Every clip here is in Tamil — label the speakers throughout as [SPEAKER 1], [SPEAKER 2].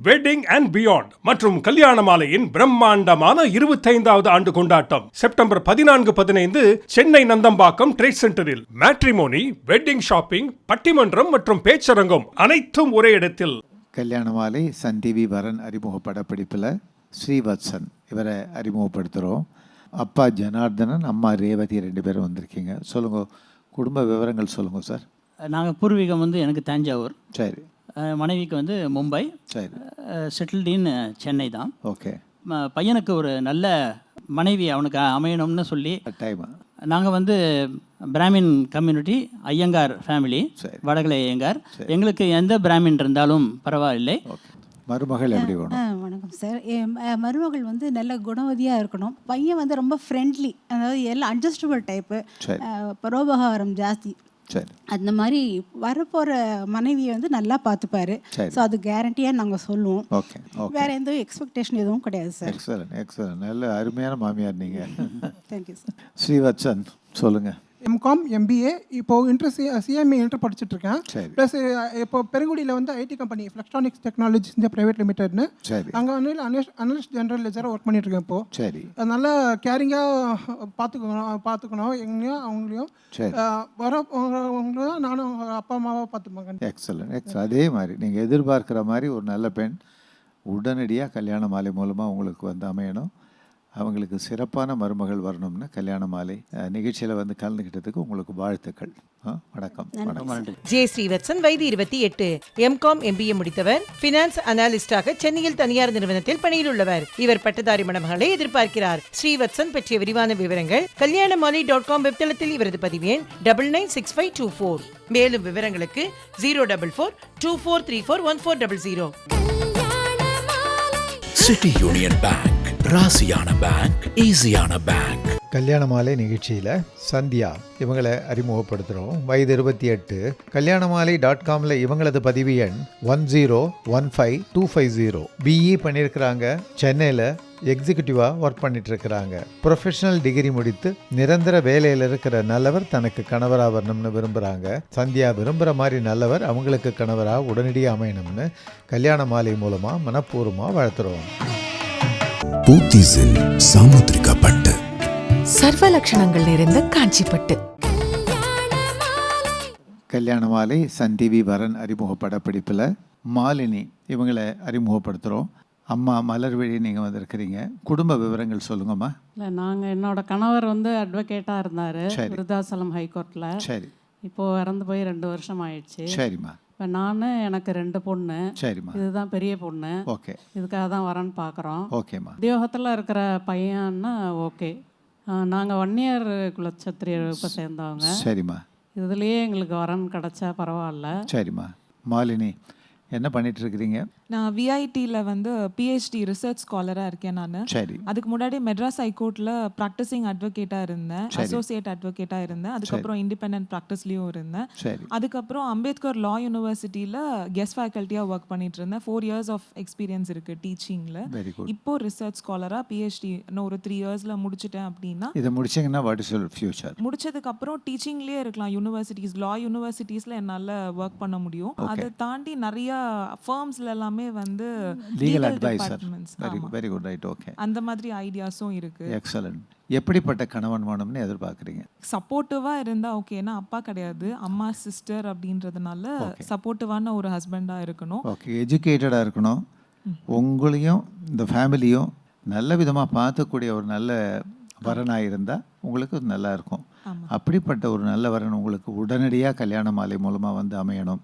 [SPEAKER 1] வெட்டிங் அண்ட் பியாண்ட் மற்றும் கல்யாண மாலையின் பிரம்மாண்டமான இருபத்தைந்தாவது ஆண்டு கொண்டாட்டம். செப்டம்பர் பதினான்கு பதினைந்து சென்னை நந்தம்பாக்கம் ட்ரேட் சென்டரில் மேட்ரிமோனி வெட்டிங் ஷாப்பிங் பட்டிமன்றம் மற்றும் பேச்சரங்கம் அனைத்தும் ஒரே இடத்தில்.
[SPEAKER 2] கல்யாண மாலை சன் டிவி வரன் அறிமுக படப்பிடிப்பில் ஸ்ரீவத்சன் இவரை அறிமுகப்படுத்துகிறோம் அப்பா ஜனார்தனன் அம்மா ரேவதி ரெண்டு பேரும் வந்திருக்கீங்க. சொல்லுங்கள் குடும்ப விவரங்கள் சொல்லுங்கள் சார்.
[SPEAKER 3] நாங்கள் பூர்வீகம் வந்து எனக்கு தஞ்சாவூர்.
[SPEAKER 2] சரி.
[SPEAKER 3] மனைவிக்கு வந்து மும்பை
[SPEAKER 2] சரி.
[SPEAKER 3] செட்டில்டு இன் சென்னை தான்.
[SPEAKER 2] ஓகே.
[SPEAKER 3] பையனுக்கு ஒரு நல்ல மனைவி அவனுக்கு அமையணும்னு சொல்லி நாங்கள் வந்து Brahmin community Iyengar family. Vadakalai Iyengar. எங்களுக்கு எந்த பிராமின் இருந்தாலும் பரவாயில்லை.
[SPEAKER 2] மருமகள் எப்படி
[SPEAKER 4] வணக்கம் சார். மருமகள் வந்து நல்ல குணவதியாக இருக்கணும். பையன் வந்து ரொம்ப ஃப்ரெண்ட்லி அதாவது எல்லாம் அட்ஜஸ்டபிள் டைப்பு. பரோபகாரம் ஜாஸ்தி. அந்த மாதிரி வரப்போகிற மனைவியை வந்து நல்லா பார்த்துப்பாரு.
[SPEAKER 2] சரி.
[SPEAKER 4] ஸோ அது கேரண்டியாக நாங்கள் சொல்லுவோம்.
[SPEAKER 2] ஓகே
[SPEAKER 4] வேற எந்த எக்ஸ்பெக்டேஷன் எதுவும் கிடையாது சார்
[SPEAKER 2] எக்ஸலன் எக்ஸலன் நல்ல அருமையான மாமியார் நீங்கள்
[SPEAKER 4] தேங்க்யூ சார்
[SPEAKER 2] ஸ்ரீவத்சன் சொல்லுங்கள்
[SPEAKER 5] எம்காம் எம்பிஏ இப்போ இன்டர் சி சிஎம்ஏ இன்டர்
[SPEAKER 2] சரி.
[SPEAKER 5] ப்ளஸ் இப்போ பெருங்குடியில் வந்து IT company Flextronics technologies India private லிமிடெட்னு அங்கே வந்து அனலிஸ்ட் ஜெனரல் லெஜராக ஒர்க் பண்ணிட்டு இருக்கேன் இப்போ.
[SPEAKER 2] சரி.
[SPEAKER 5] அது நல்லா கேரிங்காக பார்த்துக்கணும் பார்த்துக்கணும் எங்களையும் அவங்களையும் வர அவங்களும் நானும் அவங்க அப்பா அம்மாவை பார்த்துப்பாங்க
[SPEAKER 2] எக்ஸலன்ட் எக்ஸ் அதே மாதிரி நீங்கள் எதிர்பார்க்குற மாதிரி ஒரு நல்ல பெண் உடனடியாக கல்யாண மாலை மூலமாக உங்களுக்கு வந்து அமையணும். அவங்களுக்கு சிறப்பான மருமகள் வரணும்னு கல்யாண மாலை நிகழ்ச்சியில் வந்து கலந்துக்கிட்டதுக்கு உங்களுக்கு வாழ்த்துக்கள். ஆ, வணக்கம் வணக்கம்.
[SPEAKER 6] ஜே ஸ்ரீவத்சன் வயது இருபத்தி எட்டு எம்காம் எம்பிஏ முடித்தவர் பினான்ஸ் அனாலிஸ்டாக சென்னையில் தனியார் நிறுவனத்தில் பணியில் உள்ளவர். இவர் பட்டதாரி மணமகளை எதிர்பார்க்கிறார். ஸ்ரீவத்சன் பற்றிய விரிவான விவரங்கள் கல்யாணமாலி டாட் காம் வெப்தளத்தில் இவரது பதிவு எண் double nine six five two four மேலும் விவரங்களுக்கு zero double four two four three four one four double zero
[SPEAKER 7] City Union Bank ராசியான பேங்க் ஈஸியான பேங்க்
[SPEAKER 2] கல்யாண மாலை நிகழ்ச்சியில் சந்தியா இவங்களை அறிமுகப்படுத்துகிறோம் வயது இருபத்தி எட்டு. கல்யாண மாலை டாட் காமில் இவங்களது பதிவு எண் one zero one five two five zero BE பண்ணியிருக்கிறாங்க. சென்னையில் எக்ஸிக்யூட்டிவாக ஒர்க் பண்ணிட்டு இருக்கிறாங்க ப்ரொஃபஷனல் டிகிரி முடித்து நிரந்தர வேலையில் இருக்கிற நல்லவர் தனக்கு கணவராக வரணும்னு விரும்புகிறாங்க சந்தியா விரும்புகிற மாதிரி நல்லவர் அவங்களுக்கு கணவராக உடனடியாக அமையணும்னு கல்யாண மாலை மூலமாக மனப்பூர்வமாக வாழ்த்துறோம்.
[SPEAKER 7] பூத்திஸில் சாமுத்திரிகா பட்டு
[SPEAKER 8] சர்வ லட்சணங்கள் நிறைந்த காஞ்சிப்பட்டு.
[SPEAKER 2] கல்யாண மாலை சன் டிவி வரன் அறிமுக படப்பிடிப்பில் மாலினி இவங்களை அறிமுகப்படுத்துகிறோம் அம்மா மலர்விழி நீங்கள் வந்திருக்கிறீங்க. குடும்ப விவரங்கள் சொல்லுங்கம்மா.
[SPEAKER 9] இல்லை நாங்கள் என்னோட கணவர் வந்து அட்வொகேட்டாக இருந்தார். விருதாசலம் ஹைகோர்ட்டில்
[SPEAKER 2] சரி.
[SPEAKER 9] இப்போது இறந்து போய் ரெண்டு வருஷம் ஆயிடுச்சு.
[SPEAKER 2] சரிம்மா.
[SPEAKER 9] இப்போ நான் எனக்கு ரெண்டு பொண்ணு.
[SPEAKER 2] சரிம்மா.
[SPEAKER 9] இதுதான் பெரிய பொண்ணு.
[SPEAKER 2] ஓகே.
[SPEAKER 9] இதுக்காக தான் வரேன்னு பார்க்குறோம்
[SPEAKER 2] ஓகேம்மா.
[SPEAKER 9] உத்தியோகத்தில் இருக்கிற பையன்னா ஓகே. நாங்கள் ஒன் இயர் குலச்சத்திரிய இப்போ சேர்ந்தவங்க.
[SPEAKER 2] சரிம்மா.
[SPEAKER 9] இதுலேயே எங்களுக்கு வரன் கிடச்சா பரவாயில்ல.
[SPEAKER 2] சரிம்மா. மாலினி என்ன பண்ணிட்டு இருக்கிறீங்க?
[SPEAKER 10] நான் விஐடியில் வந்து பிஹெச்டி ரிசர்ச் ஸ்காலராக இருக்கேன் நான்.
[SPEAKER 2] சரி.
[SPEAKER 10] அதுக்கு முன்னாடி மெட்ராஸ் ஹைகோர்ட்டில் ப்ராக்டிசிங் அட்வொகேட்டாக இருந்தேன். அசோசியேட் அட்வொகேட்டாக இருந்தேன். அதுக்கப்புறம் இண்டிபெண்டன்ட் ப்ராக்டிஸ்லேயும் இருந்தேன். அதுக்கப்புறம் அம்பேத்கர் லா யூனிவர்சிட்டியில் கெஸ்ட் ஃபேக்கல்ட்டியாக ஒர்க் பண்ணிட்டு இருந்தேன். ஃபோர் இயர்ஸ் ஆஃப் எக்ஸ்பீரியன்ஸ் இருக்குது டீச்சிங்கில் இப்போ ரிசர்ச் ஸ்காலராக பிஹெச்டி இன்னும் ஒரு த்ரீ இயர்ஸில் முடிச்சிட்டேன் அப்படின்னா
[SPEAKER 2] இதை முடிச்சிங்கன்னா வாட் இஸ் ஃபியூச்சர்
[SPEAKER 10] முடிச்சதுக்கப்புறம் டீச்சிங்லேயே இருக்கலாம். யூனிவர்சிட்டிஸ் லா யூனிவர்சிட்டிஸில் என்னால் ஒர்க் பண்ண முடியும். அதை தாண்டி நிறைய ஃபர்ம்ஸ்ல எல்லாமே வந்து
[SPEAKER 2] legal adviser very. Very good right okay
[SPEAKER 10] அந்த மாதிரி ஐடியாஸும் இருக்கு.
[SPEAKER 2] எக்ஸலன்ட் எப்படிப்பட்ட கணவன் வேணும்னு எதிர்பார்க்குறீங்க?
[SPEAKER 10] சப்போர்ட்டிவாக இருந்தால் ஓகே ஏன்னா அப்பா கிடையாது. அம்மா சிஸ்டர் அப்படின்றதுனால சப்போர்ட்டிவான ஒரு ஹஸ்பண்டாக இருக்கணும்.
[SPEAKER 2] ஓகே எஜுகேட்டடாக இருக்கணும். உங்களையும் இந்த ஃபேமிலியும் நல்ல விதமாக பார்த்துக்கூடிய ஒரு நல்ல வரனாக இருந்தால் உங்களுக்கு நல்லா இருக்கும். அப்படிப்பட்ட ஒரு நல்ல வரன் உங்களுக்கு உடனடியாக கல்யாண மாலை மூலமாக வந்து அமையணும்.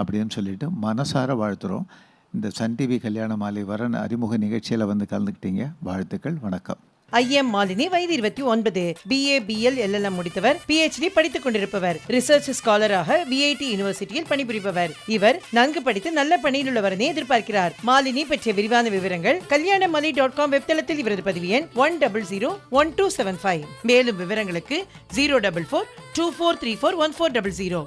[SPEAKER 2] அப்படின்னு சொல்லிட்டு மனசார வாழ்த்துறோம். இந்த சன் டிவி கல்யாண மாலை வரன் அறிமுக நிகழ்ச்சியில் வந்து கலந்துக்கிட்டீங்க. வாழ்த்துக்கள் வணக்கம்.
[SPEAKER 6] ஐஎம் மாலினி வயது இருபத்தி ஒன்பது. பிஏ பிஎல் எல்எல்எம் முடித்தவர். பிஹெச்டி படித்துக் கொண்டிருப்பவர். ரிசர்ச் ஸ்காலராக விஐடி யூனிவர்சிட்டியில் பணிபுரிபவர். இவர் நன்கு படித்து நல்ல பணியில் உள்ளவரனே எதிர்பார்க்கிறார். மாலினி பற்றிய விரிவான விவரங்கள் கல்யாணமாலி டாட் காம் வெப்தளத்தில் இவரது பதிவு எண் one double zero one two seven five மேலும் விவரங்களுக்கு zero double four two four three four one four double zero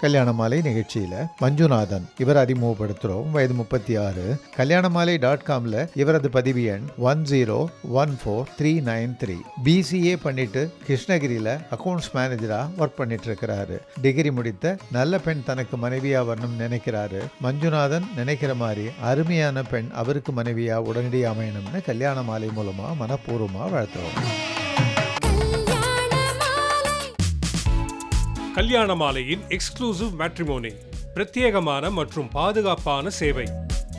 [SPEAKER 2] Kalyana Malai நிகழ்ச்சியில் மஞ்சுநாதன் இவர் அறிமுகப்படுத்துகிறோம் வயது முப்பத்தி ஆறு கல்யாண மாலை டாட் காமில் இவரது பதிவு எண் one zero one four three nine three BCA பண்ணிட்டு கிருஷ்ணகிரியில் அக்கௌண்ட்ஸ் மேனேஜராக ஒர்க் பண்ணிட்டு இருக்கிறாரு டிகிரி முடித்த நல்ல பெண் தனக்கு மனைவியாக வரணும்னு நினைக்கிறாரு. மஞ்சுநாதன் நினைக்கிற மாதிரி அருமையான பெண் அவருக்கு மனைவியாக உடனடியாக அமையணும்னு கல்யாண மாலை மூலமாக மனப்பூர்வமாக வாழ்த்துறோம்.
[SPEAKER 1] கல்யாண மாலையின் எக்ஸ்க்ளூசிவ் மேட்ரிமோனி பிரத்யேகமான மற்றும் பாதுகாப்பான சேவை.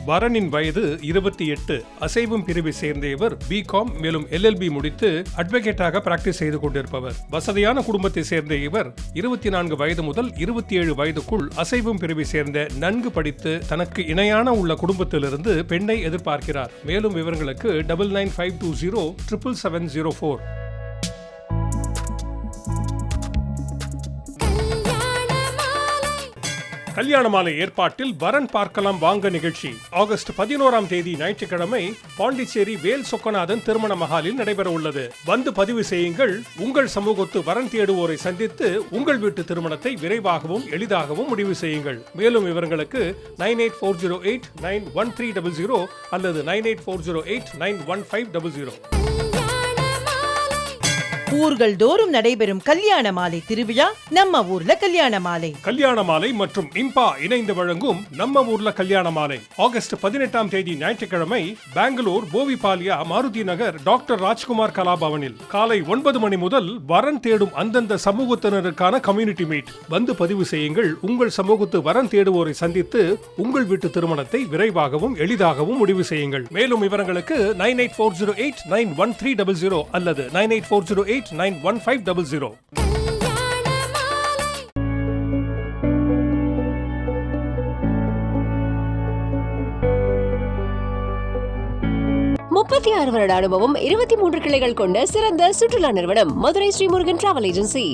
[SPEAKER 1] வரனின் வயது இருபத்தி எட்டு அசைவம் பிரிவை சேர்ந்த இவர் பிகாம் மேலும் எல்எல்பி முடித்து அட்வொகேட்டாக பிராக்டிஸ் செய்து கொண்டிருப்பவர். வசதியான குடும்பத்தை சேர்ந்த இவர் இருபத்தி நான்கு வயது முதல் இருபத்தி ஏழு வயதுக்குள் அசைவம் பிரிவை சேர்ந்த நன்கு படித்து தனக்கு இணையான உள்ள குடும்பத்திலிருந்து பெண்ணை எதிர்பார்க்கிறார். மேலும் விவரங்களுக்கு double nine five two zero triple seven zero four Kalyana Malai ஏற்பாட்டில் வரன் பார்க்கலாம் வாங்க நிகழ்ச்சி. ஆகஸ்ட் பதினோராம் தேதி ஞாயிற்றுக்கிழமை பாண்டிச்சேரி வேல் சொக்கநாதன் திருமண மகாலில் நடைபெற உள்ளது. வந்து பதிவு செய்யுங்கள். உங்கள் சமூகத்து வரன் தேடுவோரை சந்தித்து உங்கள் வீட்டு திருமணத்தை விரைவாகவும் எளிதாகவும் முடிவு செய்யுங்கள். மேலும் விவரங்களுக்கு nine eight four zero eight nine one three double zero அல்லது nine eight four zero eight nine one five double zero.
[SPEAKER 6] ஊர்கள் தோறும் நடைபெறும் கல்யாண மாலை திருவிழா நம்ம ஊர்ல கல்யாண மாலை.
[SPEAKER 1] கல்யாண மாலை மற்றும் இம்பா இணைந்து வழங்கும் நம்ம ஊர்ல கல்யாண மாலை. ஆகஸ்ட் பதினெட்டாம் தேதி ஞாயிற்றுக்கிழமை பெங்களூர் போவிபாலியா மாருதி நகர் டாக்டர் ராஜ்குமார் கலாபவனில். காலை ஒன்பது மணி முதல் வரன் தேடும் அந்தந்த சமூகத்தினருக்கான கம்யூனிட்டி மீட். வந்து பதிவு செய்யுங்கள். உங்கள் சமூகத்து வரன் தேடுவோரை சந்தித்து உங்கள் வீட்டு திருமணத்தை விரைவாகவும் எளிதாகவும் முடிவு செய்யுங்கள். மேலும் விவரங்களுக்கு nine eight four zero eight nine one three double zero அல்லது nine eight four zero eight eight nine one five double zero
[SPEAKER 11] முப்பத்தி ஆறு வருட அனுபவம் இருபத்தி மூன்று கிளைகள் கொண்ட சிறந்த சுற்றுலா நிறுவனம் மதுரை ஸ்ரீமுருகன் டிராவல் ஏஜென்சி